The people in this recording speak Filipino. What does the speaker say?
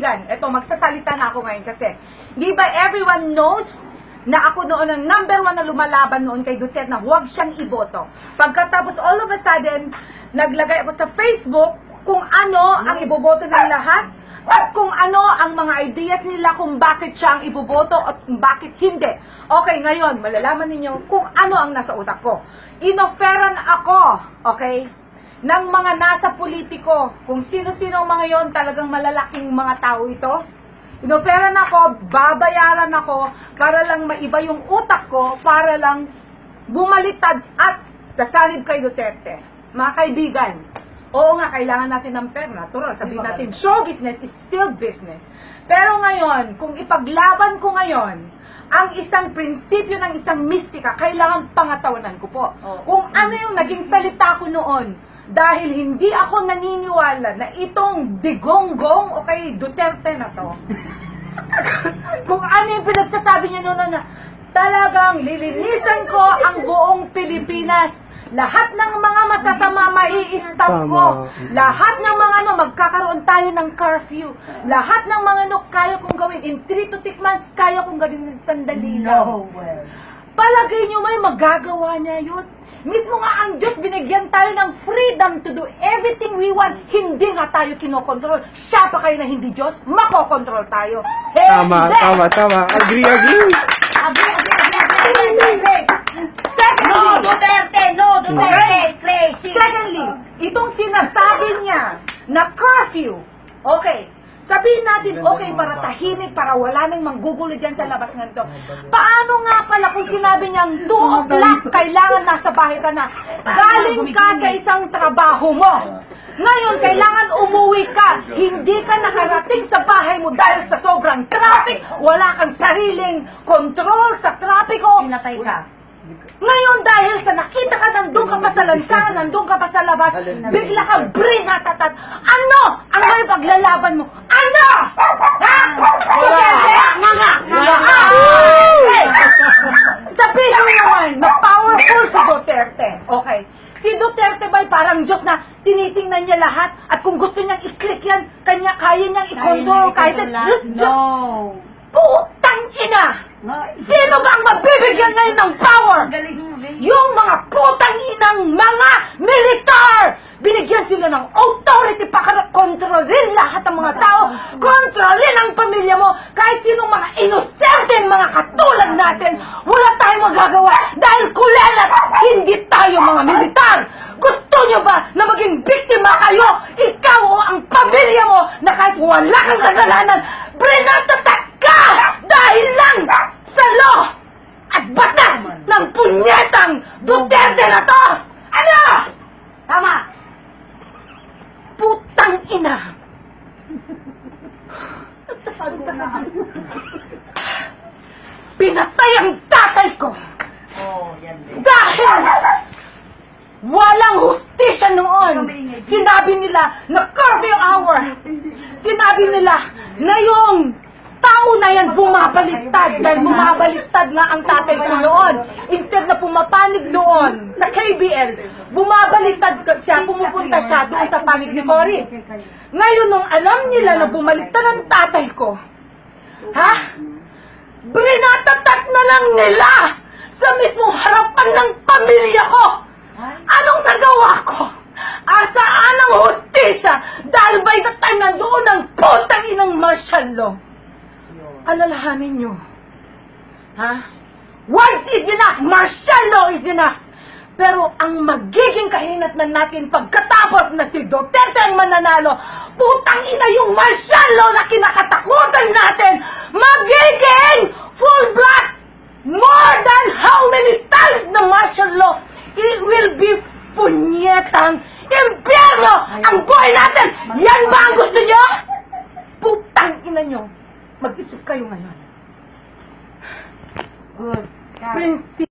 kaibigan, eto, magsasalita na ako ngayon kasi, di ba everyone knows na ako noon ang number one na lumalaban noon kay Duterte na huwag siyang iboto. Pagkatapos all of a sudden, naglagay ako sa Facebook kung ano ang iboboto ng lahat at kung ano ang mga ideas nila kung bakit siya ang iboboto at bakit hindi. Okay, ngayon, malalaman ninyo kung ano ang nasa utak ko. Inoferan ako, okay, ng mga nasa politiko, kung sino-sino mga yon talagang malalaking mga tao ito, inoperan ako, babayaran ako, para lang maiba yung utak ko, para lang bumalitad at sasalib kay Duterte. Mga kaibigan, oo nga, kailangan natin ng pera. Natural, sabihin natin, show business is still business. Pero ngayon, kung ipaglaban ko ngayon, ang isang prinsipyo ng isang mistika, kailangan pangatawanan ko po. Kung ano yung naging salita ko noon, dahil hindi ako naniniwala na itong digonggong o kay Duterte na to, kung ano yung pinagsasabi niya noon na talagang lilinisan ko ang buong Pilipinas. Lahat ng mga masasama mai-stop ko. Lahat ng mga ano, magkakaroon tayo ng curfew. Lahat ng mga ano, kaya kong gawin. In 3 to 6 months, kaya kong gawin ng sandali lang. Palagay nyo may magagawa niya yun. Mismo nga ang Diyos, binigyan tayo ng freedom to do everything we want. Hindi nga tayo kinokontrol. Siya pa kayo na hindi Diyos, makokontrol tayo. Tama, Hindi! tama, tama. Agree, agree. Agree, agree, agree, agree, agree, agree. Secondly, No, Duterte! No, Duterte! Crazy! Secondly, itong sinasabi niya na curfew, okay, sabihin natin, okay, para tahimik, para wala nang manggugulo dyan sa labas ng to. Paano nga pala kung sinabi niyang 2 o'clock, kailangan nasa bahay ka na, galing ka sa isang trabaho mo. Ngayon, kailangan umuwi ka. Hindi ka nakarating sa bahay mo dahil sa sobrang traffic. Wala kang sariling control sa trapiko. Pinatay ka. Ngayon dahil sa nakita ka nandun ka pa sa lansangan, nandun ka pa sa labas, bigla ka brinatatat. Ano ang may paglalaban mo? Ano? Ha? Nga nga! Nga nga! Hey! Sabihin mo naman na powerful si Duterte. Okay. Si Duterte ba'y parang Diyos na tinitingnan niya lahat at kung gusto niyang i-click yan, kanya, kaya niyang i-control kahit No! Putang ina! No! Sino ba ang mabibigyan ngayon ng power? Yung mga putang inang mga militar! Binigyan sila ng authority para kontrolin lahat ng mga tao, kontrolin ang pamilya mo, kahit sinong mga inosente mga katulad natin, wala tayong magagawa dahil kulelat, hindi tayo mga militar! Gusto nyo ba na maging biktima kayo, ikaw o ang pamilya mo, na kahit wala kang kasalanan, brinatatak ka dahil lang sa law at batas ng punyetang Duterte na to! Ano? Tama! Putang ina! Pinatay ang tatay ko Oh, yan din. dahil walang hustisya noon. Sinabi nila na curfew hour. Sinabi nila na yung tao na yan bumabaliktad dahil bumabaliktad nga ang tatay ko noon. Instead na pumapanig doon sa KBL, bumabaliktad siya, pumupunta siya doon sa panig ni Cory. Ngayon, nung alam nila na bumaliktad ang tatay ko, ha? Brinatatak na lang nila sa mismong harapan ng pamilya ko. Anong nagawa ko? Asaan ang hustisya? Dahil by the time nandoon ang putang inang martial law. Alalahanin nyo. Ha? Once is enough! Martial law is enough! Pero ang magiging kahinatnan natin pagkatapos na si Duterte ang mananalo, putang ina yung martial law na kinakatakutan natin, magiging full blast! More than how many times na martial law, it will be punyetang impyerno ang buhay natin! Yan ba ang gusto nyo? Putang ina nyo! Mag-isip kayo ngayon. Good. Prince